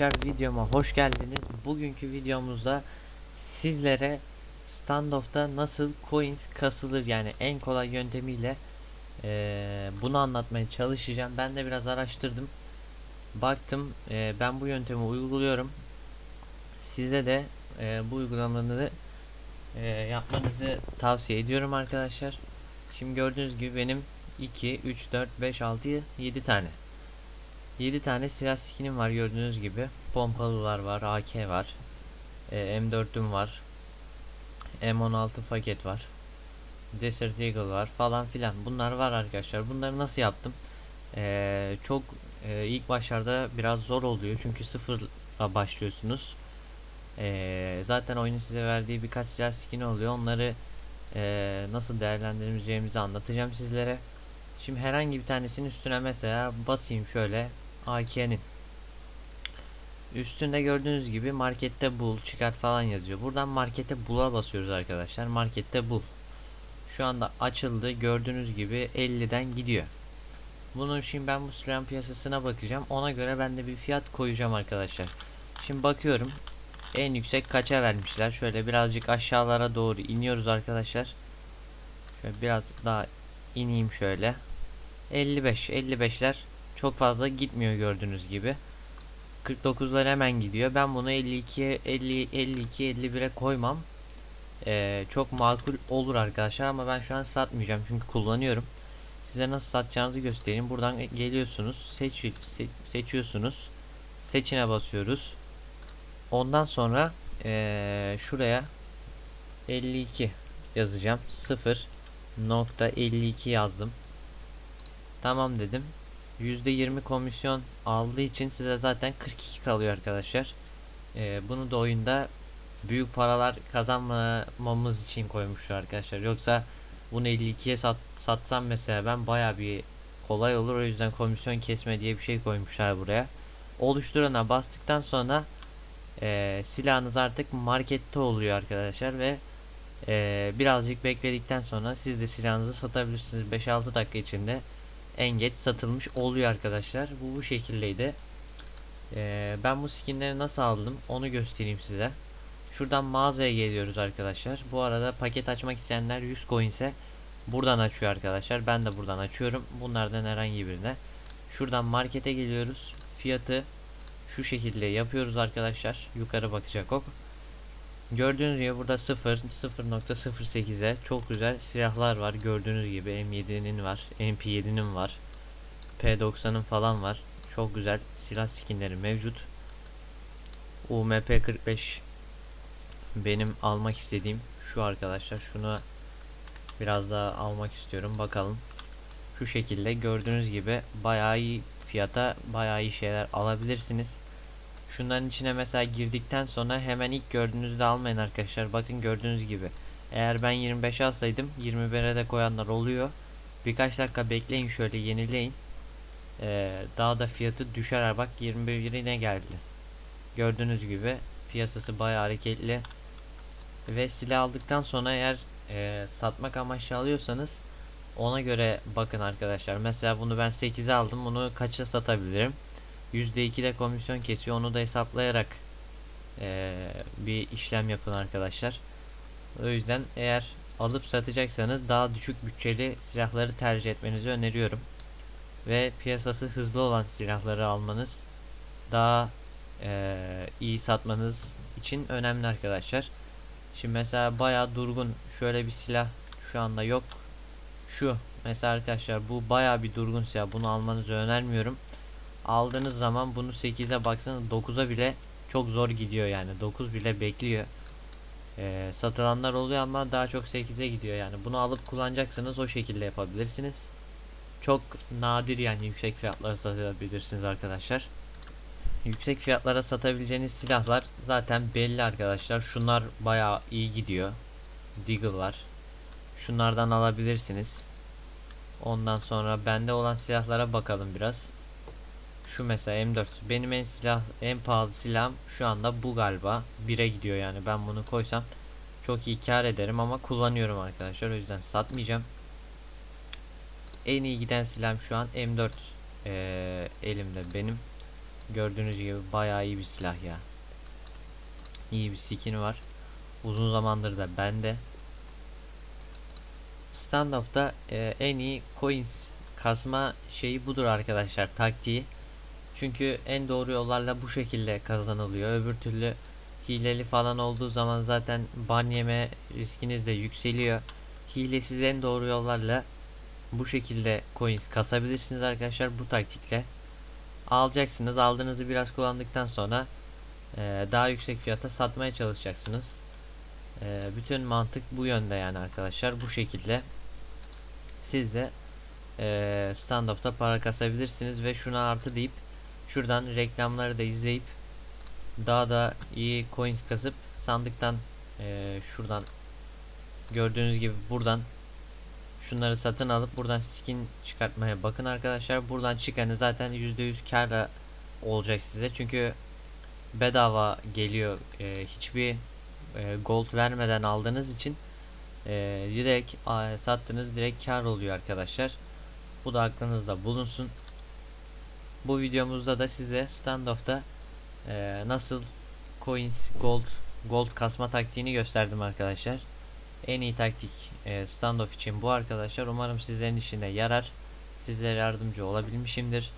arkadaşlar videoma hoş geldiniz. Bugünkü videomuzda sizlere standoff'ta nasıl coins kasılır yani en kolay yöntemiyle eee, bunu anlatmaya çalışacağım. Ben de biraz araştırdım. Baktım eee, ben bu yöntemi uyguluyorum. Size de eee, bu uygulamanı eee, yapmanızı tavsiye ediyorum arkadaşlar. Şimdi gördüğünüz gibi benim 2, 3, 4, 5, 6, 7 tane 7 tane silah skinim var gördüğünüz gibi. Pompalılar var, AK var. e, M4'üm var. M16 paket var. Desert Eagle var falan filan. Bunlar var arkadaşlar. Bunları nasıl yaptım? E, çok e, ilk başlarda biraz zor oluyor. Çünkü sıfırla başlıyorsunuz. E, zaten oyunun size verdiği birkaç silah skin oluyor. Onları e, nasıl değerlendireceğimizi anlatacağım sizlere. Şimdi herhangi bir tanesinin üstüne mesela basayım şöyle AK'nin. Üstünde gördüğünüz gibi markette bul çıkart falan yazıyor. Buradan markete bula basıyoruz arkadaşlar. Markette bul. Şu anda açıldı. Gördüğünüz gibi 50'den gidiyor. Bunun için ben bu silahın piyasasına bakacağım. Ona göre ben de bir fiyat koyacağım arkadaşlar. Şimdi bakıyorum. En yüksek kaça vermişler? Şöyle birazcık aşağılara doğru iniyoruz arkadaşlar. Şöyle biraz daha ineyim şöyle. 55 55'ler çok fazla gitmiyor gördüğünüz gibi. 49'lar hemen gidiyor. Ben bunu 52'ye 50 52 51'e koymam. Ee, çok makul olur arkadaşlar ama ben şu an satmayacağım çünkü kullanıyorum. Size nasıl satacağınızı göstereyim. Buradan geliyorsunuz, seç, se- seçiyorsunuz. Seçine basıyoruz. Ondan sonra ee, şuraya 52 yazacağım. 0.52 yazdım. Tamam dedim. %20 komisyon aldığı için size zaten 42 kalıyor arkadaşlar. Ee, bunu da oyunda büyük paralar kazanmamamız için koymuşlar arkadaşlar. Yoksa bunu 52'ye sat, satsam mesela ben baya bir kolay olur. O yüzden komisyon kesme diye bir şey koymuşlar buraya. Oluşturana bastıktan sonra e, silahınız artık markette oluyor arkadaşlar ve e, birazcık bekledikten sonra siz de silahınızı satabilirsiniz 5-6 dakika içinde en geç satılmış oluyor arkadaşlar. Bu bu şekildeydi. Ee, ben bu skinleri nasıl aldım onu göstereyim size. Şuradan mağazaya geliyoruz arkadaşlar. Bu arada paket açmak isteyenler 100 coin ise buradan açıyor arkadaşlar. Ben de buradan açıyorum. Bunlardan herhangi birine. Şuradan markete geliyoruz. Fiyatı şu şekilde yapıyoruz arkadaşlar. Yukarı bakacak ok. Gördüğünüz gibi burada 0 0.08'e çok güzel silahlar var. Gördüğünüz gibi M7'nin var, MP7'nin var. P90'ın falan var. Çok güzel silah skinleri mevcut. UMP 45 benim almak istediğim şu arkadaşlar. Şunu biraz daha almak istiyorum. Bakalım. Şu şekilde gördüğünüz gibi bayağı iyi fiyata bayağı iyi şeyler alabilirsiniz. Şunların içine mesela girdikten sonra hemen ilk gördüğünüzde almayın arkadaşlar. Bakın gördüğünüz gibi. Eğer ben 25 alsaydım 21'e de koyanlar oluyor. Birkaç dakika bekleyin şöyle yenileyin. Ee, daha da fiyatı düşer. Bak 21 ne geldi. Gördüğünüz gibi piyasası bayağı hareketli. Ve silah aldıktan sonra eğer e, satmak amaçlı alıyorsanız ona göre bakın arkadaşlar. Mesela bunu ben 8'e aldım. Bunu kaça satabilirim? %2 de komisyon kesiyor. Onu da hesaplayarak eee, bir işlem yapın arkadaşlar. O yüzden eğer alıp satacaksanız daha düşük bütçeli silahları tercih etmenizi öneriyorum. Ve piyasası hızlı olan silahları almanız daha eee, iyi satmanız için önemli arkadaşlar. Şimdi mesela bayağı durgun şöyle bir silah şu anda yok. Şu mesela arkadaşlar bu bayağı bir durgun silah. Bunu almanızı önermiyorum aldığınız zaman bunu 8'e baksanız 9'a bile çok zor gidiyor yani 9 bile bekliyor. Ee, satılanlar oluyor ama daha çok 8'e gidiyor yani bunu alıp kullanacaksınız o şekilde yapabilirsiniz. Çok nadir yani yüksek fiyatlara satabilirsiniz arkadaşlar. Yüksek fiyatlara satabileceğiniz silahlar zaten belli arkadaşlar. Şunlar bayağı iyi gidiyor. Deagle var. Şunlardan alabilirsiniz. Ondan sonra bende olan silahlara bakalım biraz. Şu mesela M4. Benim en silah en pahalı silahım şu anda bu galiba. 1'e gidiyor yani. Ben bunu koysam çok iyi kar ederim ama kullanıyorum arkadaşlar. O yüzden satmayacağım. En iyi giden silahım şu an M4 ee, elimde benim. Gördüğünüz gibi bayağı iyi bir silah ya. İyi bir skin var. Uzun zamandır da bende. Standoff'ta e, en iyi coins kasma şeyi budur arkadaşlar taktiği. Çünkü en doğru yollarla bu şekilde kazanılıyor. Öbür türlü hileli falan olduğu zaman zaten ban yeme riskiniz de yükseliyor. Hilesiz en doğru yollarla bu şekilde coins kasabilirsiniz arkadaşlar bu taktikle. Alacaksınız. Aldığınızı biraz kullandıktan sonra e, daha yüksek fiyata satmaya çalışacaksınız. E, bütün mantık bu yönde yani arkadaşlar. Bu şekilde siz de e, standoff'ta para kasabilirsiniz ve şuna artı deyip şuradan reklamları da izleyip daha da iyi coins kasıp sandıktan e, şuradan gördüğünüz gibi buradan şunları satın alıp buradan skin çıkartmaya bakın arkadaşlar. Buradan çıkanı zaten %100 karla olacak size. Çünkü bedava geliyor. E, hiçbir e, gold vermeden aldığınız için e, direkt a, sattığınız direkt kar oluyor arkadaşlar. Bu da aklınızda bulunsun. Bu videomuzda da size standoff'ta e, nasıl coins gold gold kasma taktiğini gösterdim arkadaşlar. En iyi taktik e, standoff için bu arkadaşlar. Umarım sizlerin işine yarar. Sizlere yardımcı olabilmişimdir.